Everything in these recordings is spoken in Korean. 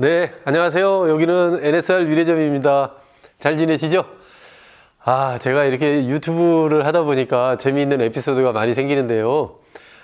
네, 안녕하세요. 여기는 NSR 유래점입니다. 잘 지내시죠? 아, 제가 이렇게 유튜브를 하다 보니까 재미있는 에피소드가 많이 생기는데요.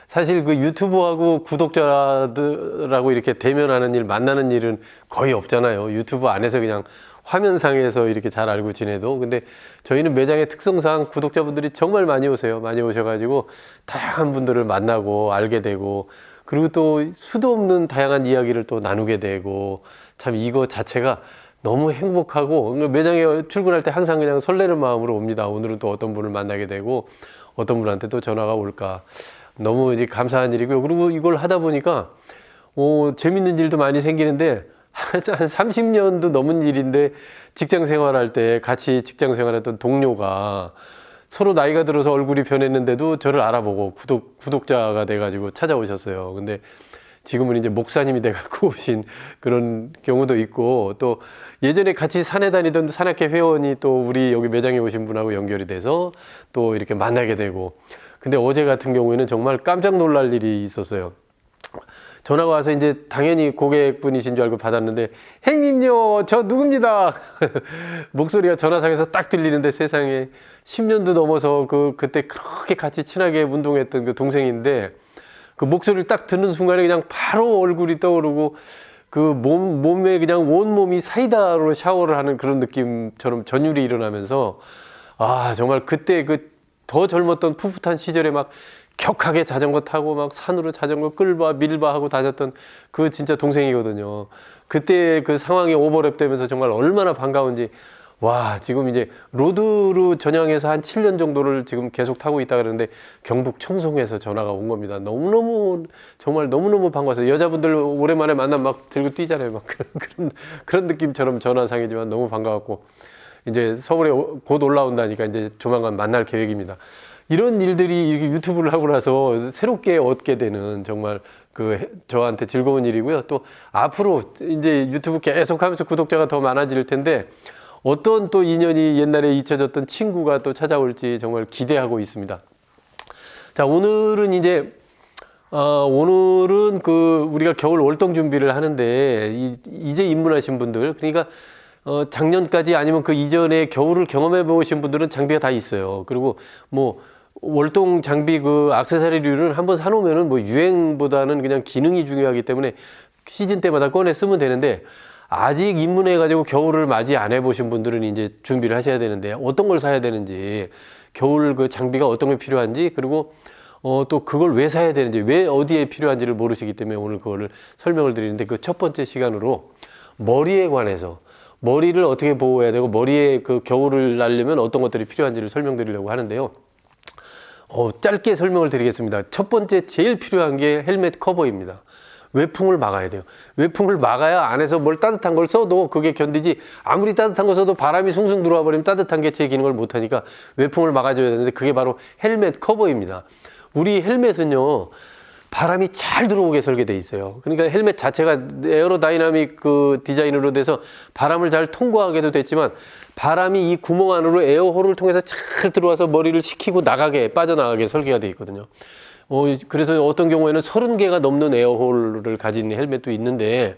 사실 그 유튜브하고 구독자들하고 이렇게 대면하는 일, 만나는 일은 거의 없잖아요. 유튜브 안에서 그냥 화면상에서 이렇게 잘 알고 지내도. 근데 저희는 매장의 특성상 구독자분들이 정말 많이 오세요. 많이 오셔가지고 다양한 분들을 만나고 알게 되고 그리고 또 수도 없는 다양한 이야기를 또 나누게 되고 참 이거 자체가 너무 행복하고 매장에 출근할 때 항상 그냥 설레는 마음으로 옵니다. 오늘은 또 어떤 분을 만나게 되고 어떤 분한테 또 전화가 올까. 너무 이제 감사한 일이고요. 그리고 이걸 하다 보니까 어, 재밌는 일도 많이 생기는데 한 30년도 넘은 일인데 직장 생활할 때 같이 직장 생활했던 동료가 서로 나이가 들어서 얼굴이 변했는데도 저를 알아보고 구독, 구독자가 돼가지고 찾아오셨어요. 근데 지금은 이제 목사님이 돼갖고 오신 그런 경우도 있고 또 예전에 같이 산에 다니던 산악회 회원이 또 우리 여기 매장에 오신 분하고 연결이 돼서 또 이렇게 만나게 되고 근데 어제 같은 경우에는 정말 깜짝 놀랄 일이 있었어요. 전화가 와서 이제 당연히 고객분이신 줄 알고 받았는데 행님요 저 누굽니다. 목소리가 전화상에서 딱 들리는데 세상에 10년도 넘어서 그 그때 그렇게 같이 친하게 운동했던 그 동생인데 그 목소리를 딱 듣는 순간에 그냥 바로 얼굴이 떠오르고 그 몸 몸에 그냥 온 몸이 사이다로 샤워를 하는 그런 느낌처럼 전율이 일어나면서 아 정말 그때 그 더 젊었던 풋풋한 시절에 막 격하게 자전거 타고 막 산으로 자전거 끌바 밀바 하고 다녔던 그 진짜 동생이거든요. 그때 그 상황이 오버랩 되면서 정말 얼마나 반가운지 와 지금 이제 로드로 전향해서 한 7년 정도를 지금 계속 타고 있다 그러는데 경북 청송에서 전화가 온 겁니다. 너무너무 정말 너무너무 반가워서 여자분들 오랜만에 만나면 막 들고 뛰잖아요. 막 그런 그런, 그런 느낌처럼 전화상이지만 너무 반가웠고 이제 서울에 오- 곧 올라온다니까 이제 조만간 만날 계획입니다. 이런 일들이 이렇게 유튜브를 하고 나서 새롭게 얻게 되는 정말 그 해- 저한테 즐거운 일이고요. 또 앞으로 이제 유튜브 계속 하면서 구독자가 더 많아질 텐데 어떤 또 인연이 옛날에 잊혀졌던 친구가 또 찾아올지 정말 기대하고 있습니다. 자, 오늘은 이제 어, 오늘은 그 우리가 겨울 월동 준비를 하는데 이, 이제 입문하신 분들 그러니까 어, 작년까지 아니면 그 이전에 겨울을 경험해 보신 분들은 장비가 다 있어요. 그리고 뭐 월동 장비 그 액세서리류는 한번 사놓으면은 뭐 유행보다는 그냥 기능이 중요하기 때문에 시즌 때마다 꺼내 쓰면 되는데 아직 입문해 가지고 겨울을 맞이 안 해보신 분들은 이제 준비를 하셔야 되는데 어떤 걸 사야 되는지 겨울 그 장비가 어떤 게 필요한지 그리고 어, 또 그걸 왜 사야 되는지, 왜 어디에 필요한지를 모르시기 때문에 오늘 그거를 설명을 드리는데 그 첫 번째 시간으로 머리에 관해서 머리를 어떻게 보호해야 되고 머리에 그 겨울을 날려면 어떤 것들이 필요한지를 설명드리려고 하는데요. 어, 짧게 설명을 드리겠습니다. 첫 번째 제일 필요한 게 헬멧 커버입니다. 외풍을 막아야 돼요. 외풍을 막아야 안에서 뭘 따뜻한 걸 써도 그게 견디지 아무리 따뜻한 거 써도 바람이 숭숭 들어와 버리면 따뜻한 게 제 기능을 못 하니까 외풍을 막아줘야 되는데 그게 바로 헬멧 커버입니다. 우리 헬멧은요. 바람이 잘 들어오게 설계돼 있어요. 그러니까 헬멧 자체가 에어로다이나믹 그 디자인으로 돼서 바람을 잘 통과하게도 됐지만 바람이 이 구멍 안으로 에어홀을 통해서 잘 들어와서 머리를 식히고 나가게 빠져나가게 설계가 돼 있거든요. 어, 그래서 어떤 경우에는 30개가 넘는 에어홀을 가진 헬멧도 있는데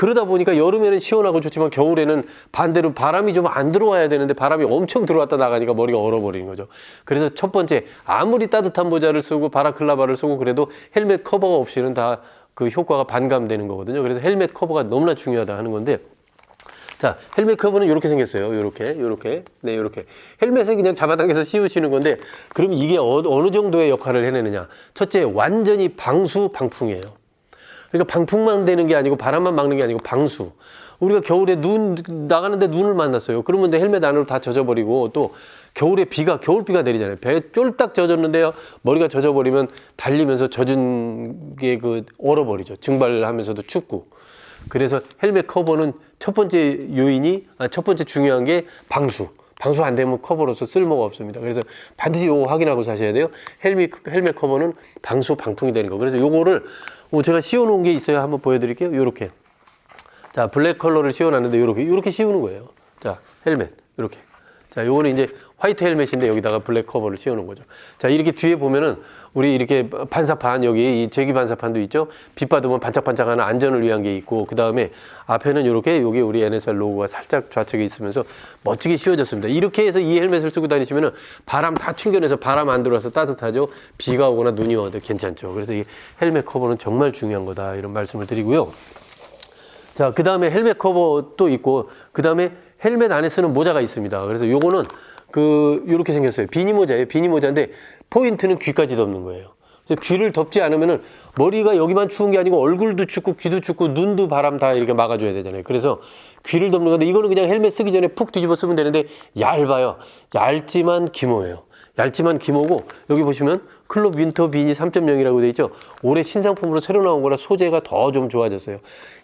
그러다 보니까 여름에는 시원하고 좋지만 겨울에는 반대로 바람이 좀 안 들어와야 되는데 바람이 엄청 들어왔다 나가니까 머리가 얼어버리는 거죠. 그래서 첫 번째 아무리 따뜻한 모자를 쓰고 바라클라바를 쓰고 그래도 헬멧 커버가 없이는 다 그 효과가 반감되는 거거든요. 그래서 헬멧 커버가 너무나 중요하다 하는 건데 자, 헬멧 커버는 이렇게 생겼어요. 이렇게, 이렇게, 네, 이렇게. 헬멧을 그냥 잡아당겨서 씌우시는 건데, 그럼 이게 어, 어느 정도의 역할을 해내느냐? 첫째, 완전히 방수 방풍이에요. 그러니까 방풍만 되는 게 아니고 바람만 막는 게 아니고 방수. 우리가 겨울에 눈 나가는데 눈을 만났어요. 그러면 내 헬멧 안으로 다 젖어버리고 또 겨울에 비가 겨울 비가 내리잖아요. 배에 쫄딱 젖었는데요. 머리가 젖어버리면 달리면서 젖은 게 그 얼어버리죠. 증발하면서도 춥고. 그래서 헬멧 커버는 첫 번째 요인이 아, 첫 번째 중요한 게 방수. 방수 안 되면 커버로서 쓸모가 없습니다. 그래서 반드시 요거 확인하고 사셔야 돼요. 헬멧 헬멧 커버는 방수 방풍이 되는 거. 그래서 요거를 뭐 제가 씌워 놓은 게 있어요. 한번 보여 드릴게요. 요렇게. 자, 블랙 컬러를 씌워놨는데 요렇게 요렇게 씌우는 거예요. 자, 헬멧 요렇게. 자, 요거는 이제 화이트 헬멧인데 여기다가 블랙 커버를 씌워놓은 거죠. 자, 이렇게 뒤에 보면은 우리 이렇게 반사판 여기 이 제기 반사판도 있죠. 빛 받으면 반짝반짝하는 안전을 위한 게 있고 그 다음에 앞에는 이렇게 여기 우리 NSR 로고가 살짝 좌측에 있으면서 멋지게 씌워졌습니다. 이렇게 해서 이 헬멧을 쓰고 다니시면은 바람 다 튕겨내서 바람 안 들어와서 따뜻하죠. 비가 오거나 눈이 와도 괜찮죠. 그래서 이 헬멧 커버는 정말 중요한 거다 이런 말씀을 드리고요. 자, 그 다음에 헬멧 커버 또 있고, 그 다음에 헬멧 안에 쓰는 모자가 있습니다. 그래서 요거는 그, 요렇게 생겼어요. 비니 모자예요. 비니 모자인데, 포인트는 귀까지 덮는 거예요. 귀를 덮지 않으면은 머리가 여기만 추운 게 아니고 얼굴도 춥고 귀도 춥고 눈도 바람 다 이렇게 막아줘야 되잖아요. 그래서 귀를 덮는 건데 이거는 그냥 헬멧 쓰기 전에 푹 뒤집어 쓰면 되는데 얇아요. 얇지만 기모예요. 얇지만 기모고 여기 보시면 클럽 윈터 비니 3.0이라고 돼 있죠. 올해 신상품으로 새로 나온 거라 소재가 더 좀 좋아졌어요.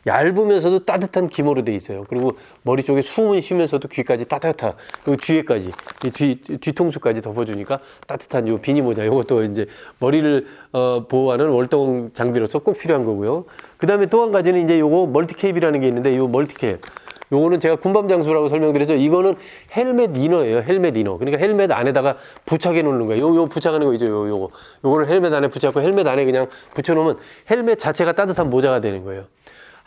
얇으면서도 따뜻한 기모로 돼 있어요. 그리고 머리 쪽에 숨은 쉬면서도 귀까지 따뜻한 그리고 뒤에까지 이 뒤 뒤통수까지 덮어주니까 따뜻한 요 비니 모자 이것도 이제 머리를 어, 보호하는 월동 장비로서 꼭 필요한 거고요. 그 다음에 또 한 가지는 이제 요거 멀티캡이라는 게 있는데 요 멀티캡 요거는 제가 군밤 장수라고 설명드렸죠. 이거는 헬멧 이너예요. 헬멧 이너. 그러니까 헬멧 안에다가 부착해 놓는 거예요. 요, 요 부착하는 거 있죠. 요, 요거. 요거를 헬멧 안에 붙잡고 헬멧 안에 그냥 붙여놓으면 헬멧 자체가 따뜻한 모자가 되는 거예요.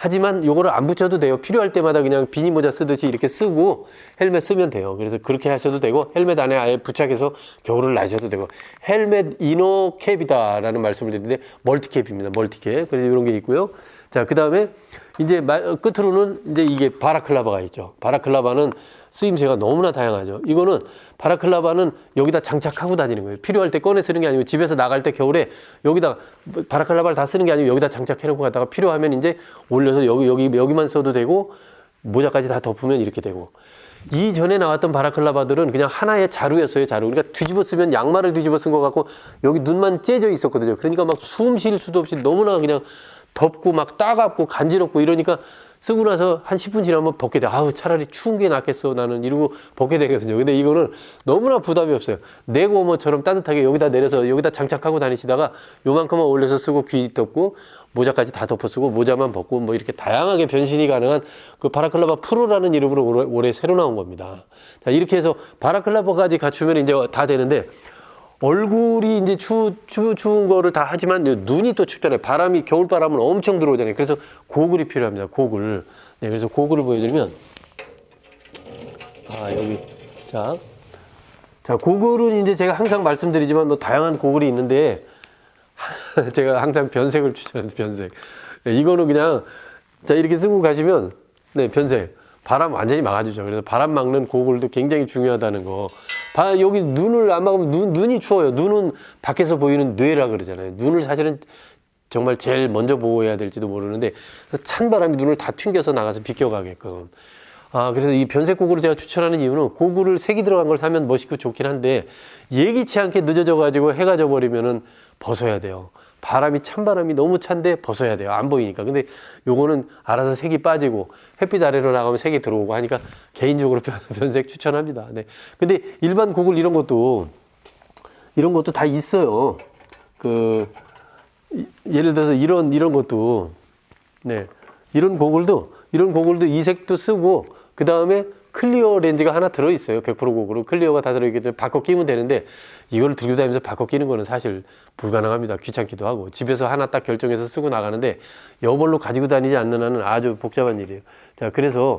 하지만 요거를 안 붙여도 돼요. 필요할 때마다 그냥 비니 모자 쓰듯이 이렇게 쓰고 헬멧 쓰면 돼요. 그래서 그렇게 하셔도 되고 헬멧 안에 아예 부착해서 겨울을 나셔도 되고 헬멧 이너 캡이다라는 말씀을 드리는데 멀티캡입니다. 멀티캡. 그래서 이런 게 있고요. 자, 그 다음에 이제 마- 끝으로는 이제 이게 바라클라바가 있죠. 바라클라바는 쓰임새가 너무나 다양하죠. 이거는 바라클라바는 여기다 장착하고 다니는 거예요. 필요할 때 꺼내 쓰는 게 아니고 집에서 나갈 때 겨울에 여기다 바라클라바를 다 쓰는 게 아니고 여기다 장착해 놓고 갔다가 필요하면 이제 올려서 여기 여기 여기만 써도 되고 모자까지 다 덮으면 이렇게 되고 이전에 나왔던 바라클라바들은 그냥 하나의 자루였어요, 자루. 그러니까 뒤집어 쓰면 양말을 뒤집어 쓴 것 같고 여기 눈만 째져 있었거든요. 그러니까 막 숨 쉴 수도 없이 너무나 그냥 덥고 막 따갑고 간지럽고 이러니까 쓰고 나서 한 10분 지나면 벗게 돼. 아우, 차라리 추운 게 낫겠어. 나는 이러고 벗게 되거든요. 근데 이거는 너무나 부담이 없어요. 내고모처럼 따뜻하게 여기다 내려서 여기다 장착하고 다니시다가 요만큼만 올려서 쓰고 귀 덮고 모자까지 다 덮어 쓰고 모자만 벗고 뭐 이렇게 다양하게 변신이 가능한 그 바라클라바 프로라는 이름으로 올해 새로 나온 겁니다. 자, 이렇게 해서 바라클라바까지 갖추면 이제 다 되는데 얼굴이 이제 추, 추, 추운 거를 다 하지만 눈이 또 춥잖아요. 바람이, 겨울바람은 엄청 들어오잖아요. 그래서 고글이 필요합니다. 고글. 네, 그래서 고글을 보여드리면, 아, 여기. 자. 자, 고글은 이제 제가 항상 말씀드리지만 뭐 다양한 고글이 있는데, 제가 항상 변색을 추천합니다. 변색. 네, 이거는 그냥, 자, 이렇게 쓰고 가시면, 네, 변색. 바람 완전히 막아주죠. 그래서 바람 막는 고글도 굉장히 중요하다는 거. 바, 여기 눈을 안 막으면 눈, 눈이 추워요. 눈은 밖에서 보이는 뇌라 그러잖아요. 눈을 사실은 정말 제일 먼저 보호해야 될지도 모르는데 찬 바람이 눈을 다 튕겨서 나가서 비껴가게끔. 아, 그래서 이 변색 고글을 제가 추천하는 이유는 고글을 색이 들어간 걸 사면 멋있고 좋긴 한데 예기치 않게 늦어져 가지고 해가 져 버리면은 벗어야 돼요. 바람이 찬바람이 너무 찬데 벗어야 돼요. 안 보이니까. 근데 요거는 알아서 색이 빠지고 햇빛 아래로 나가면 색이 들어오고 하니까 개인적으로 변- 변색 추천합니다. 네. 근데 일반 고글 이런 것도 이런 것도 다 있어요. 그 이- 예를 들어서 이런 이런 것도 네 이런 고글도 이런 고글도 이 색도 쓰고 그 다음에 클리어 렌즈가 하나 들어 있어요. 100% 고글은 클리어가 다 들어있기 때문에 바꿔 끼면 되는데 이거를 들고 다니면서 바꿔 끼는 거는 사실 불가능합니다. 귀찮기도 하고. 집에서 하나 딱 결정해서 쓰고 나가는데 여벌로 가지고 다니지 않는 한은 아주 복잡한 일이에요. 자 그래서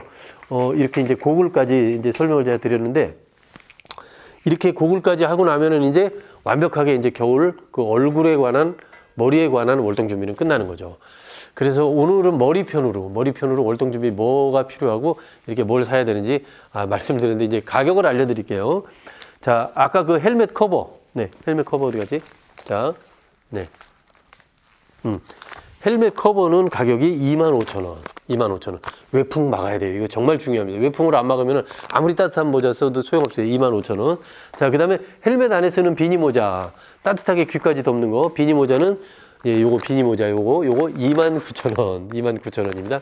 어 이렇게 이제 고글까지 이제 설명을 제가 드렸는데 이렇게 고글까지 하고 나면은 이제 완벽하게 이제 겨울 그 얼굴에 관한 머리에 관한 월동 준비는 끝나는 거죠. 그래서 오늘은 머리편으로 머리편으로 월동 준비 뭐가 필요하고 이렇게 뭘 사야 되는지 아, 말씀드렸는데 이제 가격을 알려드릴게요. 자, 아까 그 헬멧 커버, 네, 헬멧 커버 어디 갔지? 자, 네, 음, 헬멧 커버는 가격이 25,000원. 25,000원. 외풍 막아야 돼요. 이거 정말 중요합니다. 외풍으로 안 막으면 아무리 따뜻한 모자 써도 소용없어요. 25,000원. 자, 그 다음에 헬멧 안에 쓰는 비니 모자. 따뜻하게 귀까지 덮는 거. 비니 모자는, 예, 요거 비니 모자 요거, 요거 29,000원. 29,000원입니다.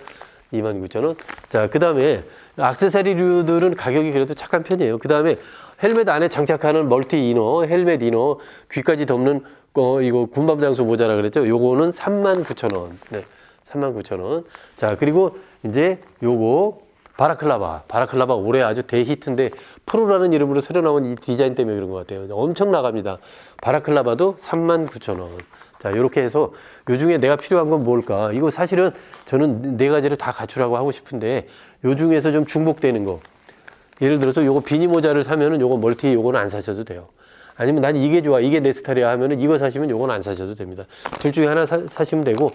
29,000원. 자, 그 다음에 악세사리류들은 가격이 그래도 착한 편이에요. 그 다음에 헬멧 안에 장착하는 멀티 이너, 헬멧 이너, 귀까지 덮는 거, 이거 군밤 장수 모자라 그랬죠. 요거는 39,000원. 네. 39,000원. 자, 그리고 이제 요거 바라클라바. 바라클라바 올해 아주 대히트인데 프로라는 이름으로 새로 나온 이 디자인 때문에 그런 것 같아요. 엄청 나갑니다. 바라클라바도 39,000원. 자, 이렇게 해서 요 중에 내가 필요한 건 뭘까? 이거 사실은 저는 네 가지를 다 갖추라고 하고 싶은데 요 중에서 좀 중복되는 거. 예를 들어서 요거 비니 모자를 사면은 요거 멀티 요거는 안 사셔도 돼요. 아니면 난 이게 좋아, 이게 내 스타일이야 하면은 이거 사시면 요건 안 사셔도 됩니다. 둘 중에 하나 사, 사시면 되고 그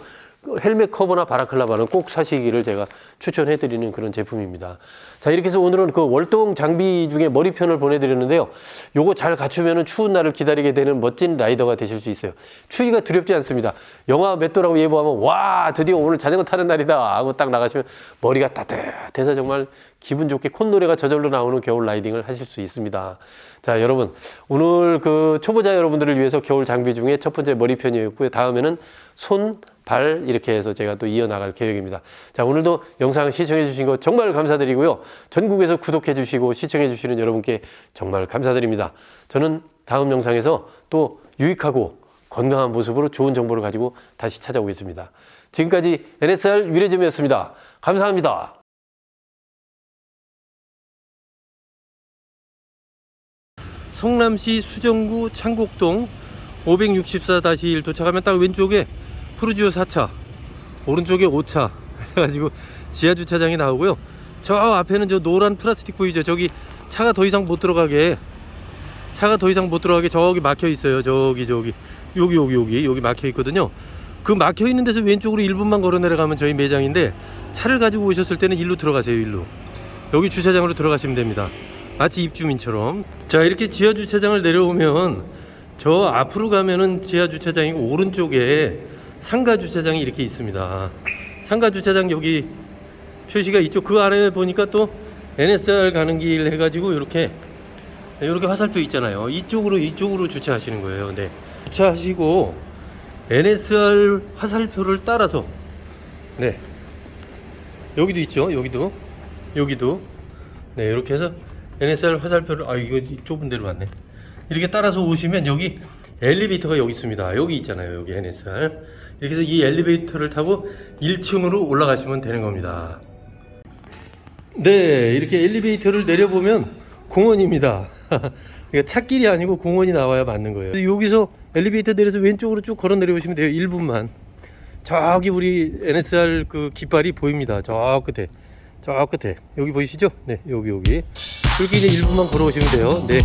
헬멧 커버나 바라클라바는 꼭 사시기를 제가 추천해 드리는 그런 제품입니다. 자, 이렇게 해서 오늘은 그 월동 장비 중에 머리편을 보내드렸는데요. 요거 잘 갖추면은 추운 날을 기다리게 되는 멋진 라이더가 되실 수 있어요. 추위가 두렵지 않습니다. 영하 몇 도라고 예보하면 와, 드디어 오늘 자전거 타는 날이다 하고 딱 나가시면 머리가 따뜻해서 정말 기분 좋게 콧노래가 저절로 나오는 겨울 라이딩을 하실 수 있습니다. 자, 여러분. 오늘 그 초보자 여러분들을 위해서 겨울 장비 중에 첫 번째 머리편이었고요. 다음에는 손, 발 이렇게 해서 제가 또 이어나갈 계획입니다. 자, 오늘도 영상 시청해 주신 거 정말 감사드리고요. 전국에서 구독해 주시고 시청해 주시는 여러분께 정말 감사드립니다. 저는 다음 영상에서 또 유익하고 건강한 모습으로 좋은 정보를 가지고 다시 찾아오겠습니다. 지금까지 NSR 위례점이었습니다. 감사합니다. 성남시 수정구 창곡동 564-1 도착하면 딱 왼쪽에 푸르지오 4차 오른쪽에 5차. 해가지고 지하 주차장이 나오고요. 저 앞에는 저 노란 플라스틱 보이죠? 저기 차가 더 이상 못 들어가게. 차가 더 이상 못 들어가게 저기 막혀 있어요. 저기 저기. 여기 여기 여기. 여기 막혀 있거든요. 그 막혀 있는 데서 왼쪽으로 1분만 걸어 내려가면 저희 매장인데 차를 가지고 오셨을 때는 일로 들어가세요 일로. 여기 주차장으로 들어가시면 됩니다. 마치 입주민처럼. 자 이렇게 지하 주차장을 내려오면 저 앞으로 가면은 지하 주차장이고 오른쪽에 상가 주차장이 이렇게 있습니다. 상가 주차장 여기 표시가 이쪽 그 아래에 보니까 또 NSR 가는 길 해가지고 이렇게 이렇게 화살표 있잖아요. 이쪽으로 이쪽으로 주차하시는 거예요. 네. 주차하시고 NSR 화살표를 따라서 네. 여기도 있죠? 여기도? 여기도? 네 이렇게 해서 NSR 화살표를 아 이거 좁은 데로 왔네. 이렇게 따라서 오시면 여기 엘리베이터가 여기 있습니다. 여기 있잖아요. 여기 NSR 이렇게 해서 이 엘리베이터를 타고 1층으로 올라가시면 되는 겁니다. 네 이렇게 엘리베이터를 내려보면 공원입니다. 이게 찻길이 아니고 공원이 나와야 맞는 거예요. 여기서 엘리베이터 내려서 왼쪽으로 쭉 걸어 내려오시면 돼요 1분만. 저기 우리 NSR 그 깃발이 보입니다. 저 끝에 저 끝에. 여기 보이시죠? 네 여기 여기. 여기 이제 1분만 걸어오시면 돼요. 네